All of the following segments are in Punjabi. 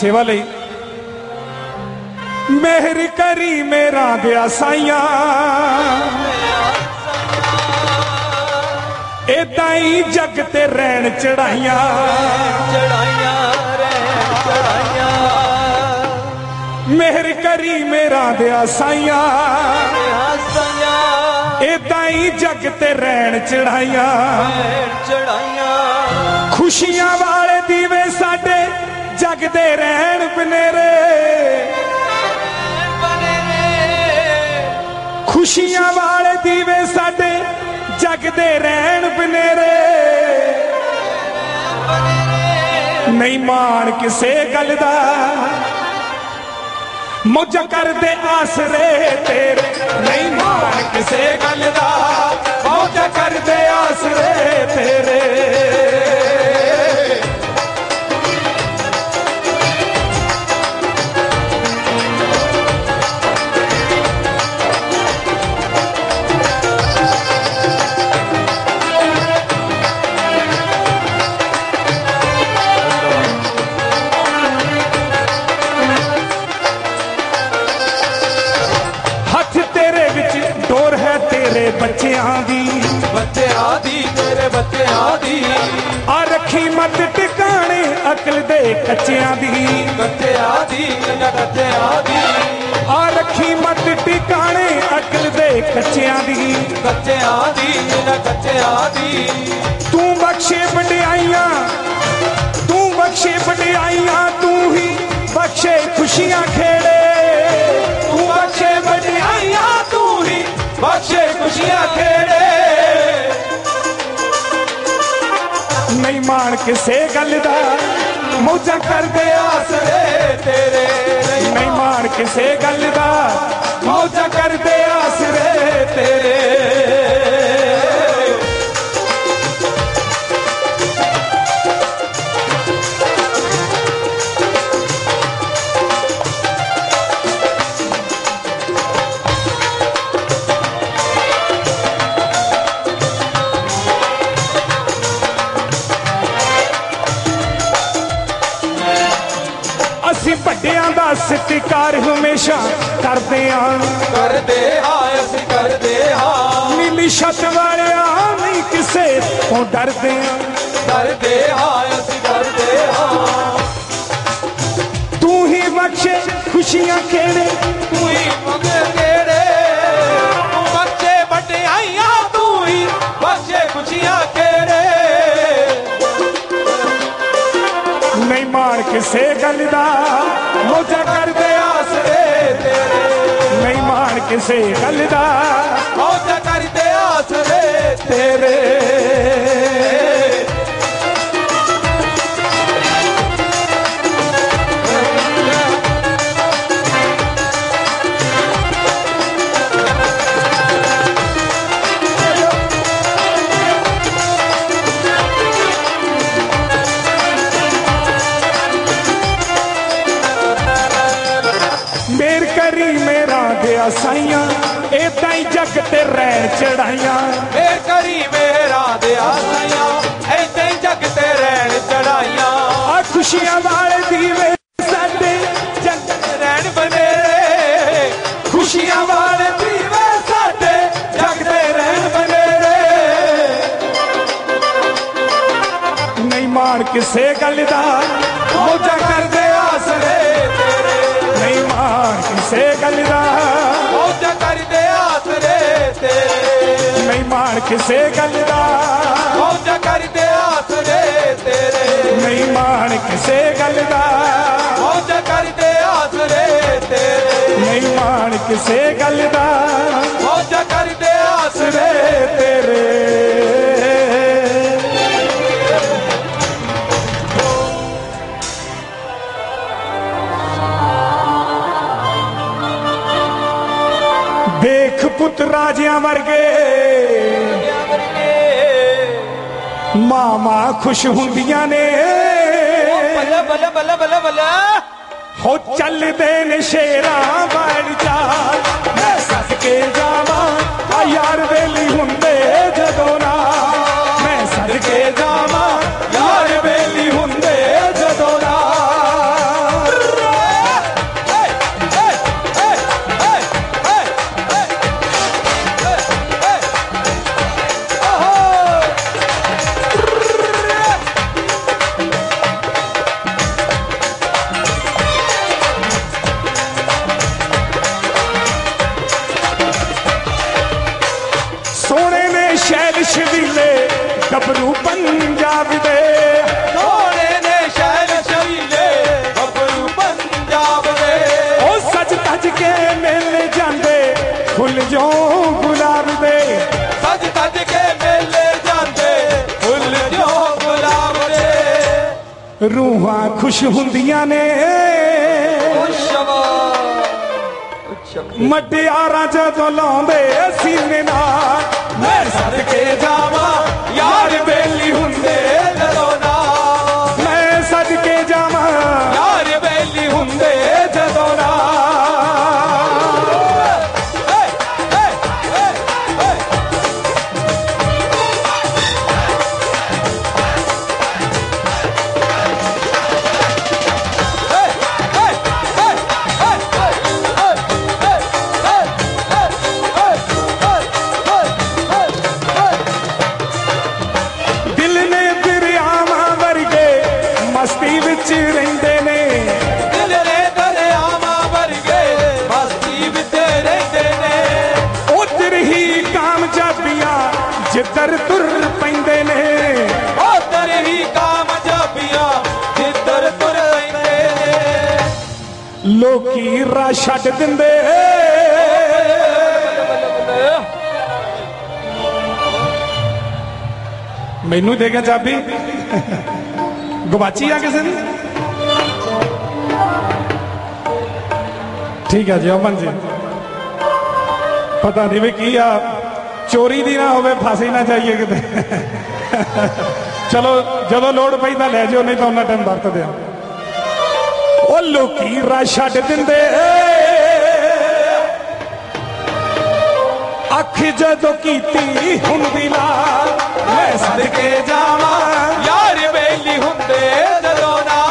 ਸੇਵਾ ਲਈ। ਮਿਹਰ ਕਰੀ ਮੇਰਾ ਦਿਆ ਸਾਈਆਂ। ਇਦਾਂ ਹੀ ਜਗ ਤੇ ਰਹਿਣ ਚੜਾਈਆਂ। ਚੜਾਈਆਂ ਰਹਿ ਚੜਾਈਆਂ ਮਿਹਰ ਕਰੀ ਮੇਰਾ ਦਿਆ ਸਾਈਆਂ। ਹਸਾਈਆਂ ਇਦਾਂ ਹੀ ਜਗ ਤੇ ਰਹਿਣ ਚੜਾਈਆਂ ਚੜਾਈਆਂ। ਖੁਸ਼ੀਆਂ ਵਾਲੇ ਦੀਵੇ ਸਾਡੇ ਜਗਦੇ ਰਹਿਣ ਬਨੇਰੇ। ਖੁਸ਼ੀਆਂ ਵਾਲੇ ਦੀਵੇ ਸਾਡੇ ਜਗਦੇ ਰਹਿਣ ਬਨੇਰੇ। ਨਹੀਂ ਮਾਣ ਕਿਸੇ ਗੱਲ ਦਾ। ਮੁੱਝ ਕਰਦੇ ਆਸਰੇ ਤੇਰੇ। ਨਹੀਂ ਮਾਣ ਕਿਸੇ ਗੱਲ ਦਾ। ਮੁੱਝ ਕਰਦੇ ਆਸਰੇ ਤੇਰੇ। ਤੇਰੇ ਬੱਚਿਆਂ ਦੀ। ਬੱਚਿਆਂ ਦੀ ਤੇਰੇ ਬੱਚਿਆਂ ਦੀ। ਆ ਰੱਖੀ ਮਤ ਟਿਕਾਣੇ ਅਕਲ ਦੇ ਕੱਚਿਆਂ ਦੀ। ਬੱਚਿਆਂ ਦੀ ਨਾ ਬੱਚਿਆਂ ਦੀ। ਆ ਰੱਖੀ ਮਤ ਟਿਕਾਣੇ ਅਕਲ ਦੇ ਕੱਚਿਆਂ ਦੀ। ਬੱਚਿਆਂ ਦੀ ਨਾ ਬੱਚਿਆਂ ਦੀ। ਤੂੰ ਬਖਸ਼ੇ ਵਡਿਆਈਆਂ ਤੂੰ ਬਖਸ਼ੇ ਵਡਿਆਈਆਂ ਤੂੰ ਹੀ ਬਖਸ਼ੇ ਖੁਸ਼ੀਆਂ ਖੇੜੇ। ਨਹੀਂ ਮਾਣ ਕਿਸੇ ਗੱਲ ਦਾ। ਮੋਜਾ ਕਰਦੇ ਆਸਰੇ ਤੇਰੇ ਨਹੀਂ ਮਾਣ ਕਿਸੇ ਗੱਲ ਦਾ। ਮੋਜਾ ਕਰਦੇ ਆ ਕਰਦੇ ਆਂ ਕਰਦੇ ਹਾਂ ਅਸੀਂ ਕਰਦੇ ਹਾਂ। ਨੀਲੀ ਛੱਤ ਵਾਲਿਆ ਨਹੀਂ ਕਿਸੇ ਤੋਂ ਡਰਦੇ ਆਂ ਕਰਦੇ ਹਾਂ ਅਸੀਂ ਕਰਦੇ ਹਾਂ। ਤੂੰ ਹੀ ਬਖਸ਼ੇ ਖੁਸ਼ੀਆਂ ਖੇੜੇ। ਤੂੰ ਹੀ ਮੰਗੇ ਕਿਹੜੇ ਤੂੰ ਬੱਚੇ ਵਡਿਆਈਆਂ ਤੂੰ ਹੀ ਬਖਸ਼ੇ ਖੁਸ਼ੀਆਂ ਕਿਹੜੇ ਨਹੀਂ ਮਾਣ ਕਿਸੇ ਗੱਲ ਦਾ ਮੋਜਾ ਕਰਦੇ ਕਿਸੇ ਗੱਲ ਦਾ। ਮੌਜ ਕਰਦੇ ਆਸਰੇ ਤੇਰੇ। ਸਾਈਆਂ ਏਦਾਂ ਹੀ ਜੱਗ ਤੇ ਰਹਿਣ ਚੜਾਈਆਂ। ਮੇਰ ਕਰੀ ਮੇਰਾ ਦਿਆ ਸਾਈਆਂ ਐਦਾਂ ਹੀ ਜਗ ਤੇ ਰਹਿਣ ਚੜਾਈਆਂ। ਆ ਖੁਸ਼ੀਆਂ ਵਾਲੇ ਦੀਵੇ ਸਾਡੇ ਜੱਗ ਰਹਿਣ ਬਨੇਰੇ। ਖੁਸ਼ੀਆਂ ਵਾਲੇ ਦੀਵੇ ਸਾਡੇ ਜਗਦੇ ਰਹਿਣ ਬਨੇਰੇ। ਨਹੀਂ ਮਾਣ ਕਿਸੇ ਗੱਲ ਦਾ ਮੋਜਾ ਕਰਦੇ ਨਹੀਂ ਮਾਣ ਕਿਸੇ ਗੱਲ ਦਾ ਮੌਜ ਕਰਦੇ ਆਸਰੇ ਤੇਰੇ ਨਹੀਂ ਮਾਣ ਕਿਸੇ ਗੱਲ ਦਾ ਮੌਜ ਕਰਦੇ ਆਸਰੇ ਤੇਰੇ ਨਹੀਂ ਮਾਣ ਕਿਸੇ ਗੱਲ ਦਾ ਮੌਜ ਕਰਦੇ ਆਸਰੇ ਤੇਰੇ ਨਹੀਂ ਮਾਣ ਕਿਸੇ ਗੱਲ ਦਾ ਮੌਜ ਕਰਦੇ ਆਸਰੇ ਤੇਰੇ। ਪੁੱਤ ਰਾਜਿਆਂ ਵਰਗੇ। ਮਾਮਾ ਖੁਸ਼ ਹੁੰਦੀਆਂ ਨੇ। ਬੱਲੇ ਬੱਲੇ ਬੱਲੇ ਬੱਲੇ ਬੱਲੇ ਹੋ ਚੱਲਦੇ ਨੇ ਸ਼ੇਰਾਂ ਵੜ ਚਾਲ। ਪੰਜਾਬ ਦੇ ਸੋਹਣੇ ਨੇ ਸ਼ਹਿਰ ਸ਼ਹੀਲੇ ਗੱਭਰੂ ਪੰਜਾਬ ਦੇ ਉਹ ਸੱਜ ਤੱਜ ਕੇ ਮਿਲ ਜਾਂਦੇ ਫੁੱਲ ਜੋ ਗੁਲਾਬ ਦੇ ਸੱਜ ਤੱਜ ਕੇ ਮੇਲੇ ਜਾਂਦੇ ਫੁੱਲ ਜੋ ਗੁਲਾਬ ਦੇ ਰੂਹਾਂ ਖੁਸ਼ ਹੁੰਦੀਆਂ ਨੇ ਮਟਿਆਰਾਂ ਜਦੋਂ ਲਾਉਂਦੇ ਸੀਨੇ ਨਾਲ ਮੈਂ ਸਦਕੇ ਜਾਵਾਂ। ਯਾਰ ਬੇਲੀ ਹੁੰਦੇ ਮੈਨੂੰ ਦੇ ਗਿਆ ਚਾਬੀ। ਗਵਾਚੀ ਆ ਕਿਸੇ ਦੀ? ਠੀਕ ਹੈ ਜੀ, ਅਮਨ ਜੀ। ਪਤਾ ਨਹੀਂ ਵੀ ਕੀ ਆ। ਚੋਰੀ ਦੀ ਨਾ ਹੋਵੇ, ਫਾਸੀ ਨਾ ਜਾਈਏ ਕਿਤੇ। ਚਲੋ, ਜਦੋਂ ਲੋੜ ਪਈ ਤਾਂ ਲੈ ਜਿਓ, ਨਹੀਂ ਤਾਂ ਉਹਨਾਂ ਟਾਈਮ ਵਰਤਦੇ ਆ। ਉਹ ਲੋਕੀ ਰਾਹ ਛੱਡ ਦਿੰਦੇ। ਅੱਖ ਜਦੋਂ ਕੀਤੀ ਹੁੰਦੀ ਲਾਲ ਮੈਂ ਸਦਕੇ ਜਾਵਾਂ। ਯਾਰ ਵੇਲੀ ਹੁੰਦੇ ਜਦੋਂ ਨਾਲ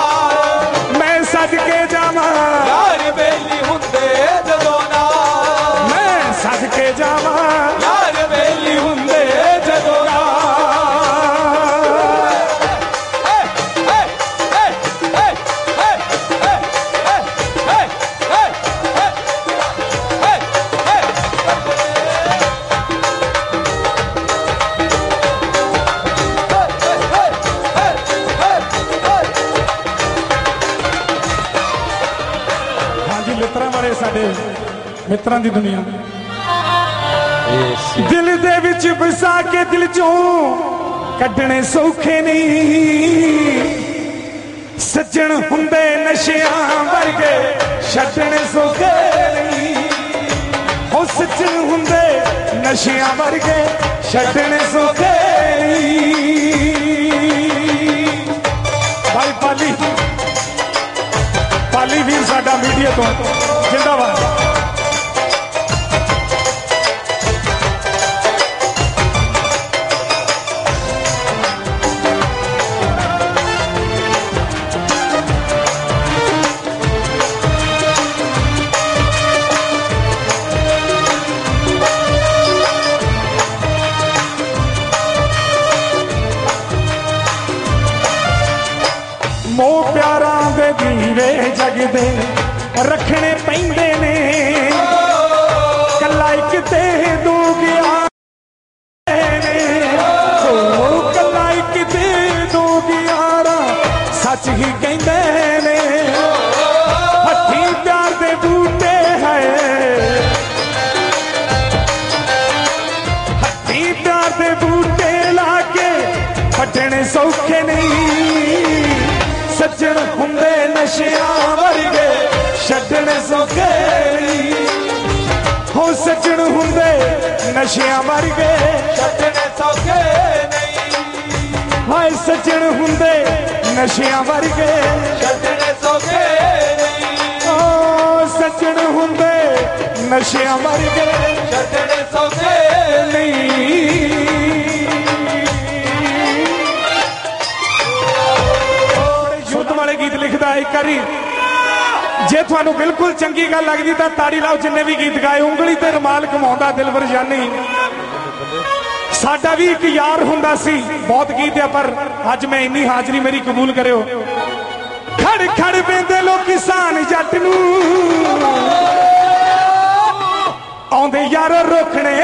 ਮਿੱਤਰਾਂ ਦੀ ਦੁਨੀਆ। ਦਿਲ ਦੇ ਵਿੱਚ ਵਸਾ ਕੇ ਦਿਲ ਚੋਂ ਕੱਢਣੇ ਸੌਖੇ ਨਹੀਂ। ਸੱਜਣ ਹੁੰਦੇ ਨਸ਼ਿਆਂ ਵਰਗੇ ਛੱਡਣੇ ਸੌਖੇ ਨਹੀਂ। ਹੋ ਸੱਜਣ ਹੁੰਦੇ ਨਸ਼ਿਆਂ ਵਰਗੇ ਛੱਡਣੇ ਸੌਖੇ ਨਹੀਂ। ਭਾਈ ਪਾਲੀ। ਪਾਲੀ ਵੀਰ ਸਾਡਾ ਮੀਡੀਆ ਤੋਂ ਜਿੰਦਾਬਾਦ। ਦੀਵੇ ਰੱਖਣੇ ਪੈਂਦੇ ਨੇ। ਕੱਲਾ ਇੱਕ ਤੇ ਦੋ ਗਿਆ ਨੇ। ਕੱਲਾ ਇੱਕ ਤੇ ਦੋ ਗਿਆ ਸੱਚ ਹੀ ਕਹਿੰਦੇ ਨੇ। ਹੱਥੀ ਪਿਆਰ ਦੇ ਬੂਟੇ ਹੈ। ਹੱਥੀ ਪਿਆਰ ਦੇ ਬੂਟੇ ਲਾ ਕੇ ਫੱਟਣੇ ਸੌਖੇ ਨਹੀਂ। ਸੱਜਣ ਹੁੰਦੇ ਨਸ਼ਿਆਂ ਵਰਗੇ ਛੱਡਣੇ ਹੋ ਸੱਜਣ ਹੁੰਦੇ, ਨਸ਼ਿਆਂ ਵਰਗੇ। ਛੱਡਣੇ ਸੌਖੇ ਨਹੀਂ। ਹਾਏ, ਸੱਜਣ ਹੁੰਦੇ, ਨਸ਼ਿਆਂ ਵਰਗੇ। ਛੱਡਣੇ ਸੌਖੇ ਨਹੀਂ। ਓ ਸੱਜਣ ਹੁੰਦੇ, ਨਸ਼ਿਆਂ ਵਰਗੇ। ਛੱਡਣੇ ਸੌਖੇ ਨਹੀਂ। ਸ਼ੁੱਧ ਵਾਲੇ ਗੀਤ ਲਿਖਦਾ ਇੱਕ ਵਾਰੀ। ਜੇ ਤੁਹਾਨੂੰ ਬਿਲਕੁਲ ਚੰਗੀ ਗੱਲ ਲੱਗਦੀ ਤਾਂ ਤਾੜੀ ਲਾਓ, ਜਿੰਨੇ ਵੀ ਗੀਤ ਗਾਏ, ਉਂਗਲੀ ਤੇ ਰਮਾਲ ਕਮਾਉਂਦਾ ਦਿਲਵਰ ਜਾਨੀ। ਸਾਡਾ ਵੀ ਇੱਕ ਯਾਰ ਹੁੰਦਾ ਸੀ, ਬਹੁਤ ਗੀਤ ਆ, ਪਰ ਅੱਜ ਮੈਂ ਇੰਨੀ ਹਾਜ਼ਰੀ ਮੇਰੀ ਕਬੂਲ ਕਰਿਓ। ਖੜ ਖੜ ਪੈਂਦੇ ਲੋਕ ਕਿਸਾਨ ਜੱਟ ਨੂੰ। ਆਉਂਦੇ ਯਾਰ ਰੋਕਣੇ।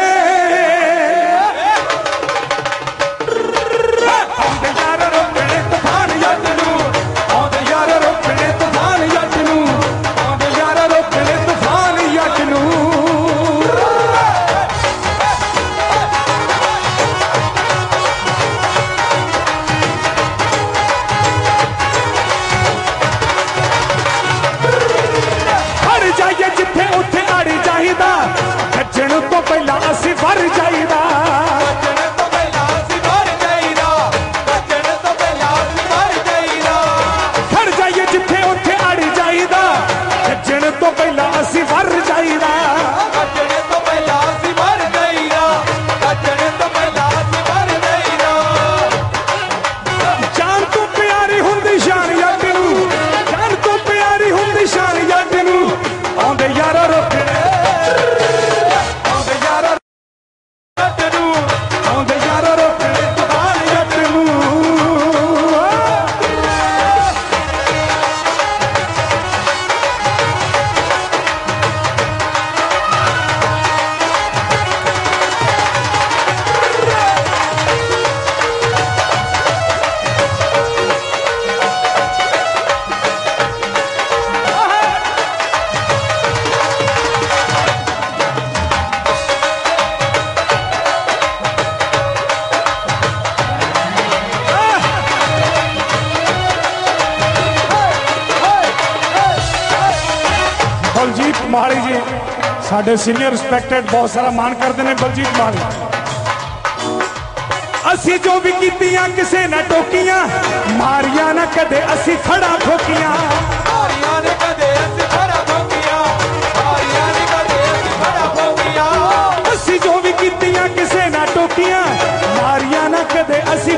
ਮਾਲੀ ਜੀ। ਸਾਡੇ ਸੀਨੀਅਰ ਰਿਸਪੈਕਟਡ ਬਹੁਤ ਸਾਰਾ ਮਾਣ ਕਰਦੇ ਨੇ ਬਲਜੀਤ ਮਾਲੀ ਅਸੀਂ ਜੋ ਵੀ ਕੀਤੀਆਂ ਕਿਸੇ ਨਾ ਟੋਕੀਆਂ ਮਾਰੀਆਂ ਨਾ ਕਦੇ ਅਸੀਂ ਖੜਾ ਠੋਕੀਆਂ। ਮਾਰੀਆਂ ਨਾ ਕਦੇ ਅਸੀਂ ਜੋ ਵੀ ਕੀਤੀਆਂ ਕਿਸੇ ਨਾ ਟੋਕੀਆਂ ਮਾਰੀਆਂ ਨਾ ਕਦੇ ਅਸੀਂ